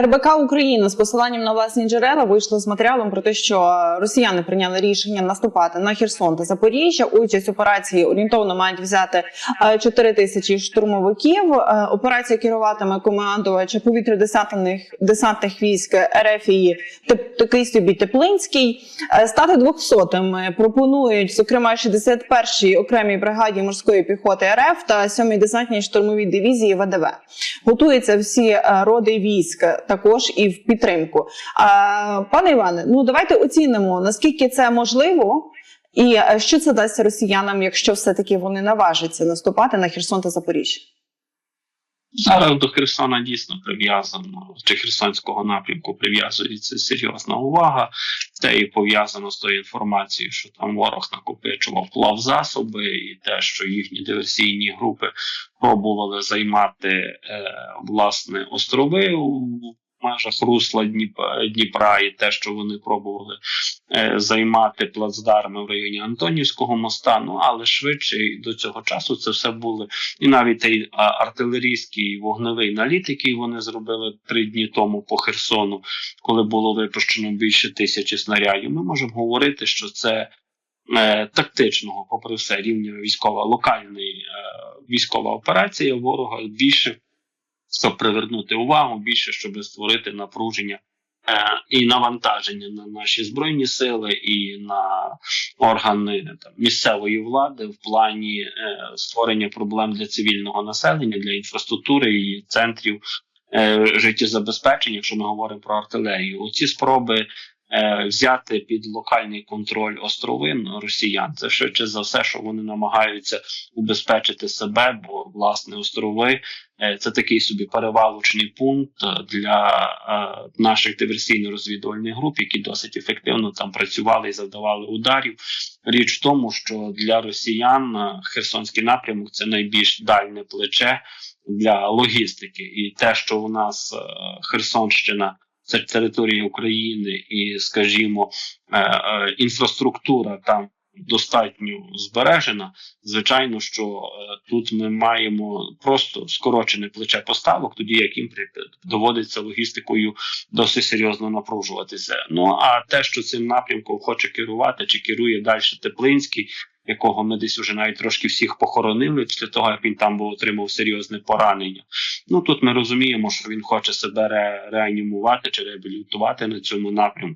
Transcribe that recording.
РБК Україна з посиланням на власні джерела вийшла з матеріалом про те, що росіяни прийняли рішення наступати на Херсон та Запоріжжя. Участь операції орієнтовно мають взяти 4 тисячі штурмовиків. Е, Операція керуватиме командувач повітря-десантних десантних військ РФ і такий собі Теплинський. Е, Стати 200-ми пропонують, зокрема, 61-й окремій бригаді морської піхоти РФ та 7-й десантній штурмовій дивізії ВДВ. Готуються всі е, роди військ також і в підтримку. А, пане Іване, ну давайте оцінимо наскільки це можливо, і е, що це дасть росіянам, якщо все-таки вони наважаться наступати на Херсон та Запоріжжя. Зараз до Херсона дійсно прив'язано, чи Херсонського напрямку прив'язується серйозна увага. Це і пов'язано з тою інформацією, що там ворог накопичував плавзасоби, і те, що їхні диверсійні групи пробували займати е, власне острови у межах русла Дніпра, Дніпра, і те, що вони пробували е, займати плацдарми в районі Антонівського моста. Ну але швидше до цього часу це все були і навіть той артилерійський вогневий наліт, який вони зробили три дні тому по Херсону, коли було випущено більше тисячі снарядів. Ми можемо говорити, що це е, тактичного, попри все, рівня військова локальний е, військова операція ворога більше. Щоб привернути увагу більше, щоб створити напруження е, і навантаження на наші збройні сили і на органи там, місцевої влади в плані е, створення проблем для цивільного населення, для інфраструктури і центрів е, життєзабезпечення, якщо ми говоримо про артилерію. Оці спроби взяти під локальний контроль островин росіян, це швидше за все, що вони намагаються убезпечити себе, бо власне острови е, це такий собі перевалочний пункт е, для е, наших диверсійно-розвідувальних груп, які досить ефективно там працювали і завдавали ударів. Річ в тому, що для росіян е, Херсонський напрямок це найбільш дальне плече для логістики, і те, що у нас е, Херсонщина. Це територія України, і, скажімо, е, е, інфраструктура там достатньо збережена. Звичайно, що е, тут ми маємо просто скорочене плече поставок, тоді як їм доводиться логістикою досить серйозно напружуватися. Ну а те, що цим напрямком хоче керувати, чи керує далі Теплинський, якого ми десь уже навіть трошки всіх похоронили після того, як він там був отримав серйозне поранення. Ну тут ми розуміємо, що він хоче себе ре- реанімувати чи реабілітувати на цьому напрямку.